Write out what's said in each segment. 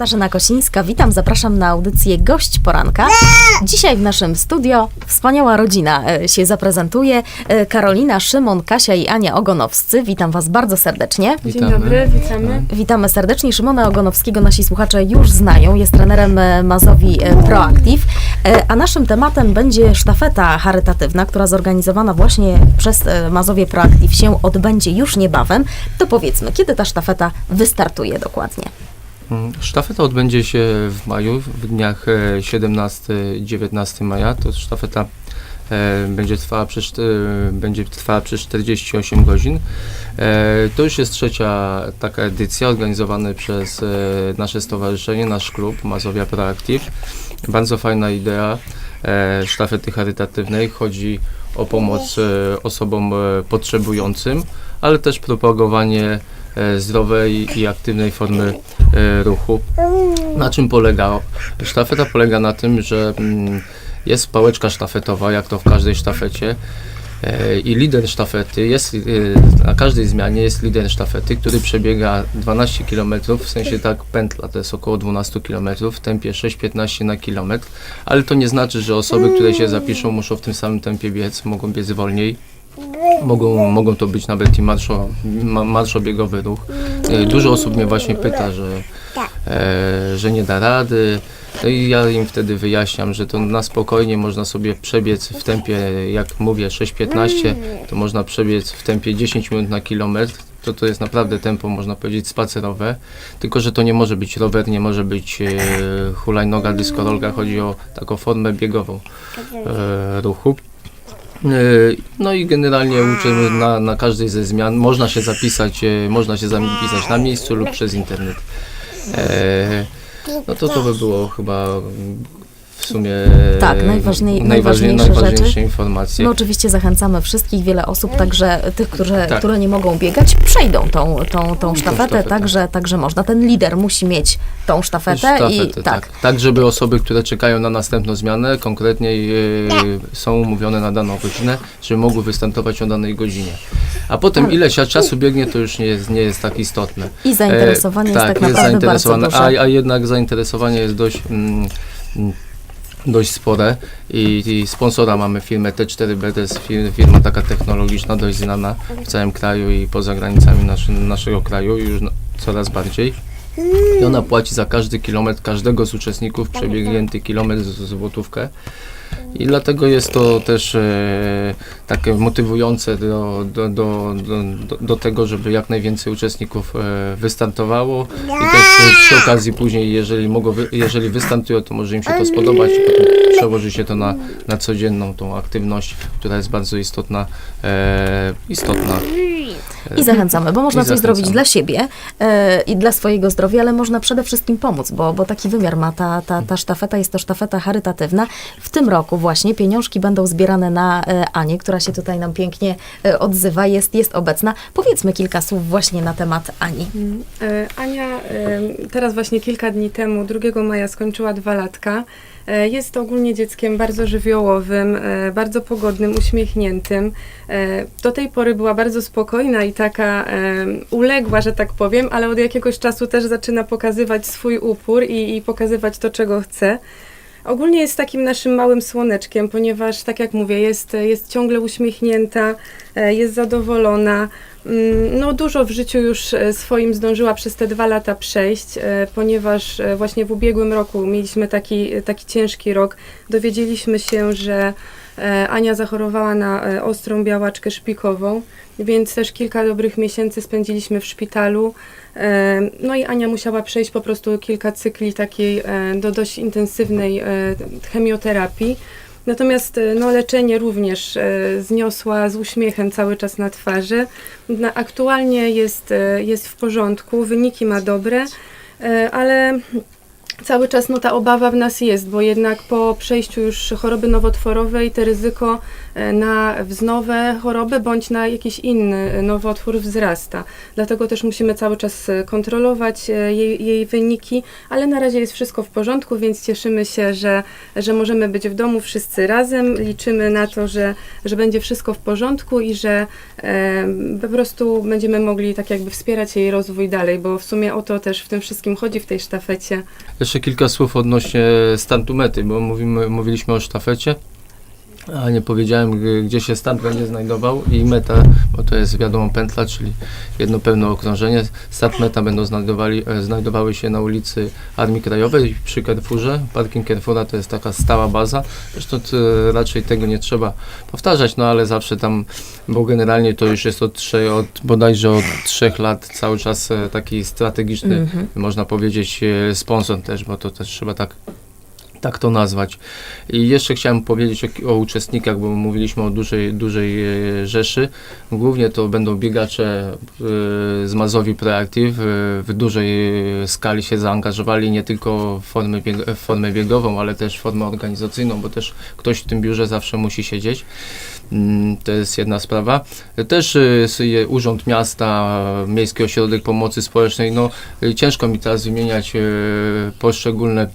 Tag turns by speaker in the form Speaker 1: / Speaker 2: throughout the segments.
Speaker 1: Katarzyna Kosińska, witam, zapraszam na audycję Gość Poranka. Dzisiaj w naszym studio wspaniała rodzina e, się zaprezentuje. E, Karolina, Szymon, Kasia i Ania Ogonowscy. Witam Was bardzo serdecznie.
Speaker 2: Dzień dobry, witamy.
Speaker 1: Witamy serdecznie. Szymona Ogonowskiego nasi słuchacze już znają. Jest trenerem e, Mazowi e, Proactive. E, A naszym tematem będzie sztafeta charytatywna, która zorganizowana właśnie przez e, Mazowie Proactive się odbędzie już niebawem. To powiedzmy, kiedy ta sztafeta wystartuje dokładnie?
Speaker 3: Sztafeta odbędzie się w maju, w dniach e, 17-19 maja. To sztafeta e, będzie trwała przez, e, będzie trwała przez 48 godzin. E, To już jest trzecia taka edycja organizowana przez e, nasze stowarzyszenie, nasz klub Mazowia Proactive. Bardzo fajna idea e, sztafety charytatywnej. Chodzi o pomoc e, osobom e, potrzebującym, ale też propagowanie e, zdrowej i aktywnej formy e, ruchu. Na czym polega? Sztafeta polega na tym, że mm, jest pałeczka sztafetowa, jak to w każdej sztafecie. e, I lider sztafety jest, e, na każdej zmianie jest lider sztafety, który przebiega 12 km, w sensie tak pętla, to jest około 12 km, w tempie 6-15 na kilometr, ale to nie znaczy, że osoby, które się zapiszą, muszą w tym samym tempie biec, mogą biec wolniej. Mogą, mogą to być nawet i marszo, ma- marszobiegowy ruch. E, Dużo osób mnie właśnie pyta, że, e, że nie da rady. No i ja im wtedy wyjaśniam, że to na spokojnie można sobie przebiec w tempie, jak mówię, 6-15, to można przebiec w tempie 10 minut na kilometr. To to jest naprawdę tempo, można powiedzieć, spacerowe. Tylko, że to nie może być rower, nie może być e, hulajnoga, dyskorolka. Chodzi o taką formę biegową e, ruchu. E, No i generalnie uczymy na, na każdej ze zmian. Można się zapisać, e, można się zapisać na miejscu lub przez internet. E, No to to by było chyba sumie
Speaker 1: Tak, najważniej-
Speaker 3: najważniej,
Speaker 1: najważniejsze
Speaker 3: najważniejsze
Speaker 1: rzeczy.
Speaker 3: informacje.
Speaker 1: My oczywiście zachęcamy wszystkich, wiele osób, także tych, którzy,
Speaker 3: Tak.
Speaker 1: które nie mogą biegać, przejdą tą, tą, tą sztafetę,
Speaker 3: sztafetę.
Speaker 1: także, także można. Ten lider musi mieć tą sztafetę, i
Speaker 3: Sztafety,
Speaker 1: tak.
Speaker 3: tak. tak, żeby osoby, które czekają na następną zmianę, konkretnie e, są umówione na daną godzinę, żeby mogły wystartować o danej godzinie. A potem
Speaker 1: Tak.
Speaker 3: ile czasu biegnie, to już nie jest, nie jest tak istotne.
Speaker 1: I zainteresowanie
Speaker 3: E,
Speaker 1: jest tak naprawdę bardzo
Speaker 3: zainteresowane,
Speaker 1: duże.
Speaker 3: a, a jednak zainteresowanie jest dość, mm, mm, dość spore I, i sponsora mamy firmę T4B, to jest fir- firma taka technologiczna, dość znana w całym kraju i poza granicami naszy, naszego kraju już na- coraz bardziej. I ona płaci za każdy kilometr, każdego z uczestników przebiegnięty kilometr z złotówkę. I dlatego jest to też e, takie motywujące do, do, do, do, do, tego, żeby jak najwięcej uczestników e, wystartowało i też przy okazji później, jeżeli, mogą jeżeli wystartują, to może im się to spodobać i potem przełoży się to na, na codzienną tą aktywność, która jest bardzo istotna. E, istotna.
Speaker 1: I zachęcamy, bo można
Speaker 3: I
Speaker 1: coś zrobić dla siebie e, i dla swojego zdrowia, ale można przede wszystkim pomóc, bo, bo taki wymiar ma ta, ta, ta sztafeta, jest to sztafeta charytatywna. W tym roku właśnie pieniążki będą zbierane na e, Anię, która się tutaj nam pięknie e, odzywa, jest, jest obecna. Powiedzmy kilka słów właśnie na temat Ani.
Speaker 2: E, Ania teraz właśnie kilka dni temu, 2 maja, skończyła dwa latka. E, Jest ogólnie dzieckiem bardzo żywiołowym, e, bardzo pogodnym, uśmiechniętym. E, Do tej pory była bardzo spokojna i taka uległa, że tak powiem, ale od jakiegoś czasu też zaczyna pokazywać swój upór i, i pokazywać to, czego chce. Ogólnie jest takim naszym małym słoneczkiem, ponieważ, tak jak mówię, jest, jest ciągle uśmiechnięta, e, jest zadowolona. Mm, No, dużo w życiu już e, swoim zdążyła przez te dwa lata przejść, e, ponieważ właśnie w ubiegłym roku mieliśmy taki, taki ciężki rok. Dowiedzieliśmy się, że Ania zachorowała na e, ostrą białaczkę szpikową, więc też kilka dobrych miesięcy spędziliśmy w szpitalu. E, No i Ania musiała przejść po prostu kilka cykli takiej e, do dość intensywnej e, chemioterapii. Natomiast e, no, leczenie również e, zniosła z uśmiechem cały czas na twarzy. Na, aktualnie jest, e, jest w porządku, wyniki ma dobre, e, ale cały czas no, ta obawa w nas jest, bo jednak po przejściu już choroby nowotworowej to ryzyko e, na wznowe choroby bądź na jakiś inny e, nowotwór wzrasta. Dlatego też musimy cały czas e, kontrolować jej, jej wyniki, ale na razie jest wszystko w porządku, więc cieszymy się, że, że możemy być w domu wszyscy razem. Liczymy na to, że, że będzie wszystko w porządku i że e, po prostu będziemy mogli tak jakby wspierać jej rozwój dalej, bo w sumie o to też w tym wszystkim chodzi w tej sztafecie.
Speaker 3: Jeszcze kilka słów odnośnie startu mety, bo mówimy, mówiliśmy o sztafecie, a nie powiedziałem, gdzie się start będzie znajdował i meta, bo to jest wiadomo pętla, czyli jedno pełne okrążenie. Start meta będą znajdowali, e, znajdowały się na ulicy Armii Krajowej przy Carrefourze. Parking Carrefoura to jest taka stała baza. Zresztą t, raczej tego nie trzeba powtarzać, no ale zawsze tam, bo generalnie to już jest od, trzech, od bodajże od trzech lat cały czas e, taki strategiczny
Speaker 1: Mhm.
Speaker 3: można powiedzieć, e, sponsor też, bo to też trzeba tak, tak to nazwać. I jeszcze chciałem powiedzieć o, o uczestnikach, bo mówiliśmy o dużej, dużej e, rzeszy. Głównie to będą biegacze e, z Mazowi Proactive. E, w dużej skali się zaangażowali nie tylko w formę, bieg, formę biegową, ale też w formę organizacyjną, bo też ktoś w tym biurze zawsze musi siedzieć. Mm, To jest jedna sprawa. Też Urząd Miasta, Miejski Ośrodek Pomocy Społecznej, no ciężko mi teraz wymieniać poszczególne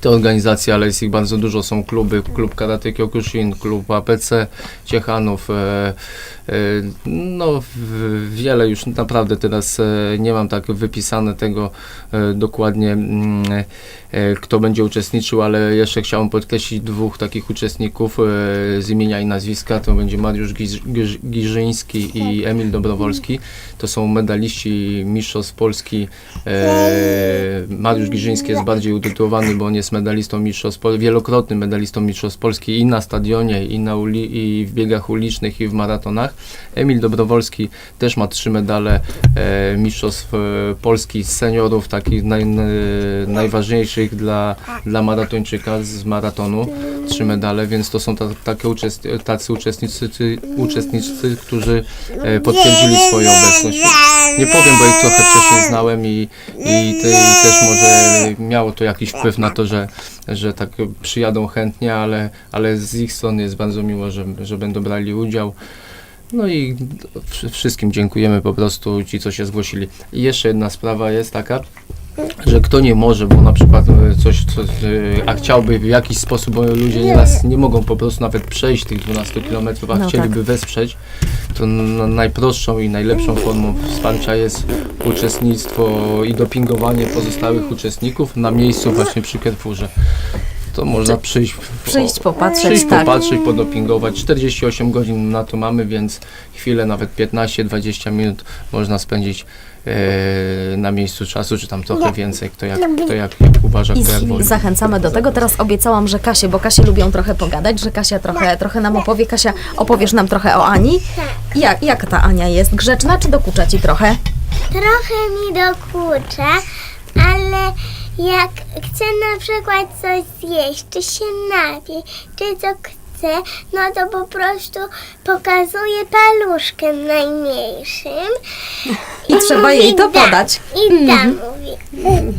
Speaker 3: te organizacje, ale jest ich bardzo dużo. Są kluby, klub Karate Kyokushin, klub APC Ciechanów. E, no w, wiele już naprawdę teraz e, nie mam tak wypisane tego e, dokładnie, mm, e, kto będzie uczestniczył, ale jeszcze chciałem podkreślić dwóch takich uczestników e, z imienia i nazwiska. To będzie Mariusz Giz, Giżyński i Emil Dobrowolski. To są medaliści Mistrzostw Polski. E, Mariusz Giżyński jest bardziej utytułowany, bo on jest medalistą Mistrzostw Polski, wielokrotnym medalistą Mistrzostw Polski i na stadionie, i, na uli, i w biegach ulicznych, i w maratonach. Emil Dobrowolski też ma trzy medale e, Mistrzostw e, Polski seniorów, takich naj, n- najważniejszych dla, dla maratończyka z maratonu. Trzy medale, więc to są ta, takie uczest, tacy uczestnicy, uczestnicy, którzy e, potwierdzili swoją obecność. Nie powiem, bo ich trochę wcześniej znałem i, i, te, i też może miało to jakiś wpływ na to, że, że tak przyjadą chętnie, ale, ale z ich strony jest bardzo miło, że, że będą brali udział. No i wszy- wszystkim dziękujemy po prostu ci, co się zgłosili. I jeszcze jedna sprawa jest taka, że kto nie może, bo na przykład e, coś, coś e, a chciałby w jakiś sposób, bo ludzie nieraz nie mogą po prostu nawet przejść tych 12 km, a
Speaker 1: No
Speaker 3: chcieliby wesprzeć, to n- najprostszą i najlepszą formą wsparcia jest uczestnictwo i dopingowanie pozostałych uczestników na miejscu właśnie przy Carrefourze. To można przyjść,
Speaker 1: Przyjść, popatrzeć,
Speaker 3: przyjść
Speaker 1: tak.
Speaker 3: popatrzeć, podopingować. 48 godzin na to mamy, więc chwilę, nawet 15-20 minut można spędzić e, na miejscu czasu, czy tam trochę więcej, kto jak, kto jak, jak uważa, kto jak woli.
Speaker 1: zachęcamy do tego. Teraz obiecałam, że Kasię, bo Kasie lubią trochę pogadać, że Kasia trochę, trochę nam opowie. Kasia, opowiesz nam trochę o Ani. Jak, jak ta Ania jest? Grzeczna czy dokucza ci trochę?
Speaker 4: Trochę mi dokucza, ale jak chcę na przykład coś zjeść, czy się napić, czy co chcę, no to po prostu pokazuję paluszkiem najmniejszym.
Speaker 1: I trzeba jej to
Speaker 4: da.
Speaker 1: podać.
Speaker 4: I da mówi.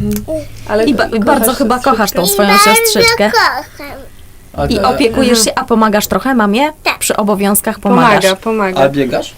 Speaker 2: Ale
Speaker 1: I, ba- i bardzo chyba kochasz tą
Speaker 4: I
Speaker 1: swoją
Speaker 4: bardzo
Speaker 1: siostrzyczkę.
Speaker 4: kocham.
Speaker 5: A,
Speaker 1: I opiekujesz się, a pomagasz trochę mamie?
Speaker 4: Tak.
Speaker 1: Przy obowiązkach pomagasz.
Speaker 2: Pomaga, pomaga.
Speaker 5: a biegasz?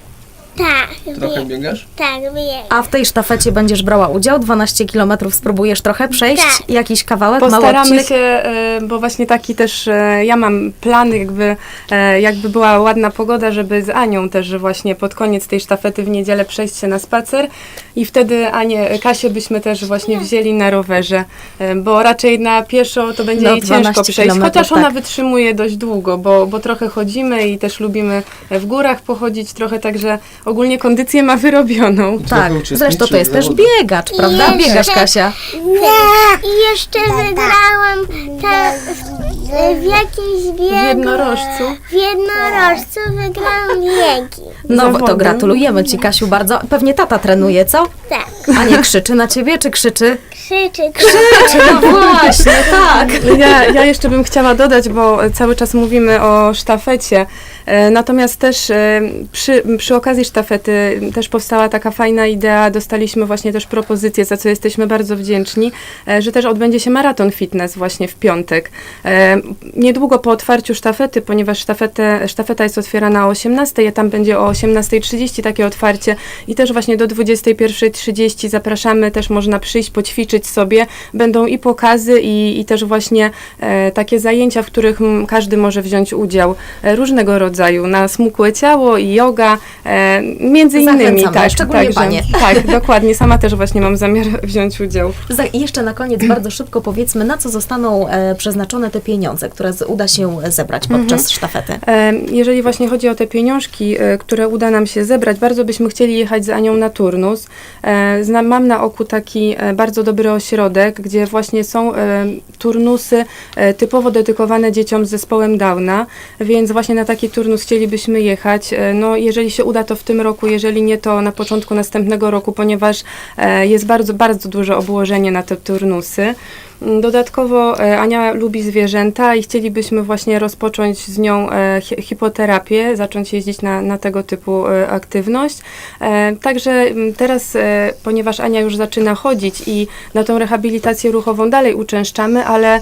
Speaker 4: Tak,
Speaker 5: Trochę biegasz?
Speaker 4: tak wiem.
Speaker 1: A w tej sztafecie będziesz brała udział? 12 kilometrów spróbujesz trochę przejść?
Speaker 4: Tak.
Speaker 1: Jakiś kawałek, mały
Speaker 2: Postaramy
Speaker 1: odcinek?
Speaker 2: się, e, bo właśnie taki też, e, ja mam plan, jakby, e, jakby była ładna pogoda, żeby z Anią też właśnie pod koniec tej sztafety w niedzielę przejść się na spacer i wtedy Anię, Kasię byśmy też właśnie wzięli na rowerze, e, bo raczej na pieszo to będzie
Speaker 1: No,
Speaker 2: jej ciężko
Speaker 1: 12
Speaker 2: przejść, chociaż ona
Speaker 1: tak.
Speaker 2: wytrzymuje dość długo, bo, bo trochę chodzimy i też lubimy w górach pochodzić trochę, także ogólnie kondycję ma wyrobioną.
Speaker 1: Tak, zresztą to jest też
Speaker 5: zawodach.
Speaker 1: biegacz, prawda?
Speaker 4: jeszcze-
Speaker 1: Biegasz, Kasia.
Speaker 4: I jeszcze wygrałam ta, w, w jakimś biegu.
Speaker 2: W jednorożcu.
Speaker 4: W jednorożcu wygrałam biegi.
Speaker 1: No to
Speaker 2: Zawody.
Speaker 1: gratulujemy Ci, Kasiu, bardzo. Pewnie tata trenuje, co?
Speaker 4: Tak,
Speaker 1: A nie krzyczy na Ciebie, czy krzyczy?
Speaker 4: krzyczy.
Speaker 1: Krzyczy, no właśnie, tak.
Speaker 2: Ja, ja jeszcze bym chciała dodać, bo cały czas mówimy o sztafecie, Natomiast też e, przy, przy okazji sztafety też powstała taka fajna idea, dostaliśmy właśnie też propozycję, za co jesteśmy bardzo wdzięczni, e, że też odbędzie się maraton fitness właśnie w piątek. E, Niedługo po otwarciu sztafety, ponieważ sztafetę, sztafeta jest otwierana o 18, a tam będzie o 18.30 takie otwarcie i też właśnie do 21.30 zapraszamy, też można przyjść, poćwiczyć sobie. Będą i pokazy i, i też właśnie e, takie zajęcia, w których każdy może wziąć udział e, różnego rodzaju, na smukłe ciało i yoga, e, między innymi. Tak,
Speaker 1: szczególnie panie.
Speaker 2: Tak, dokładnie. Sama też właśnie mam zamiar wziąć udział.
Speaker 1: Za- I jeszcze na koniec bardzo szybko powiedzmy, na co zostaną e, przeznaczone te pieniądze, które z, uda się zebrać podczas sztafety.
Speaker 2: E, Jeżeli właśnie chodzi o te pieniążki, e, które uda nam się zebrać, bardzo byśmy chcieli jechać z Anią na turnus. E, Znam, mam na oku taki e, bardzo dobry ośrodek, gdzie właśnie są e, turnusy e, typowo dedykowane dzieciom z zespołem Downa, więc właśnie na taki turnus chcielibyśmy jechać. E, No, jeżeli się uda, to w tym roku, jeżeli nie, to na początku następnego roku, ponieważ e, jest bardzo, bardzo duże obłożenie na te turnusy. Dodatkowo e, Ania lubi zwierzęta i chcielibyśmy właśnie rozpocząć z nią e, hi- hipoterapię, zacząć jeździć na, na tego typu e, aktywność. Także teraz, ponieważ Ania już zaczyna chodzić i na tą rehabilitację ruchową dalej uczęszczamy, ale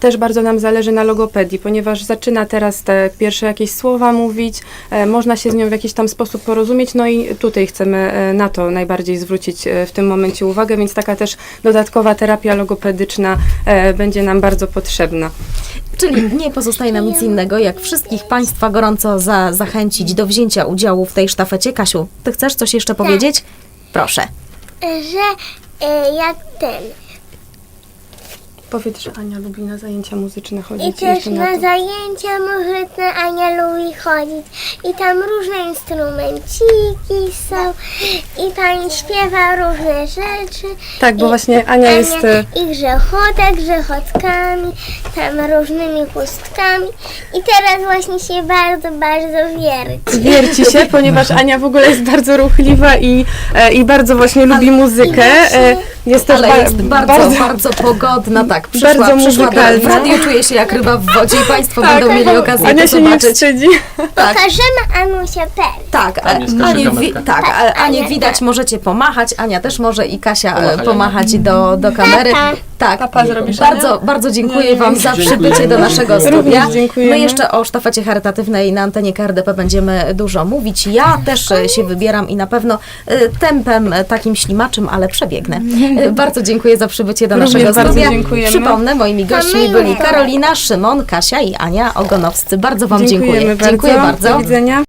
Speaker 2: też bardzo nam zależy na logopedii, ponieważ zaczyna teraz te pierwsze jakieś słowa mówić, można się z nią w jakiś tam sposób porozumieć, no i tutaj chcemy na to najbardziej zwrócić w tym momencie uwagę, więc taka też dodatkowa terapia logopedyczna e, będzie nam bardzo potrzebna.
Speaker 1: Czyli nie pozostaje nam nic innego, jak wszystkich Państwa gorąco za, zachęcić do wzięcia udziału w tej sztafecie. Kasiu, Ty chcesz coś jeszcze powiedzieć? Proszę.
Speaker 4: Że e, jak ten.
Speaker 2: Powiedz, że Ania lubi na zajęcia muzyczne chodzić.
Speaker 4: I też
Speaker 2: jeszcze
Speaker 4: na
Speaker 2: to.
Speaker 4: zajęcia muzyczne Ania lubi chodzić. I tam różne instrumenciki są. I pani śpiewa różne rzeczy.
Speaker 2: Tak, bo
Speaker 4: I
Speaker 2: właśnie Ania jest... e,
Speaker 4: I grzechota, grzechotkami, tam różnymi chustkami. I teraz właśnie się bardzo, bardzo wierci.
Speaker 2: Wierci się, ponieważ Ania w ogóle jest bardzo ruchliwa i, e, i bardzo właśnie lubi muzykę. E, Jest też
Speaker 1: Ale
Speaker 2: ba-
Speaker 1: jest bardzo, bardzo, pogodna, tak. Przyszła,
Speaker 2: Bardzo
Speaker 1: przyszła w radiu czuje się jak ryba w wodzie i Państwo
Speaker 2: Tak,
Speaker 1: będą mieli okazję
Speaker 2: Ania
Speaker 1: to
Speaker 2: się nie
Speaker 1: zobaczyć.
Speaker 2: wstydzi.
Speaker 1: Tak.
Speaker 4: Pokażemy Anusia per.
Speaker 1: Tak,
Speaker 3: Tam jest
Speaker 1: e, Anię, wi- tak, a- Anię
Speaker 4: Ania,
Speaker 1: widać,
Speaker 4: tak.
Speaker 1: możecie pomachać, Ania też może i Kasia e,
Speaker 3: Pomachaj,
Speaker 1: pomachać do, do kamery. Tak,
Speaker 2: Papa zrobisz,
Speaker 1: bardzo, bardzo dziękuję Wam za
Speaker 3: Dziękujemy.
Speaker 1: przybycie do naszego studia.
Speaker 2: Również dziękujemy.
Speaker 1: My jeszcze o sztafecie charytatywnej na antenie KRDP będziemy dużo mówić. Ja też e, się wybieram i na pewno e, tempem e, takim ślimaczym, ale przebiegnę. E, Bardzo dziękuję za przybycie do
Speaker 2: Również
Speaker 1: naszego
Speaker 2: bardzo
Speaker 1: studia.
Speaker 2: dziękujemy.
Speaker 1: Przypomnę, moimi gośćmi byli Karolina, Szymon, Kasia i Ania Ogonowscy. Bardzo Wam dziękuję.
Speaker 2: Dziękujemy bardzo.
Speaker 1: Dziękuję bardzo.
Speaker 2: Do widzenia.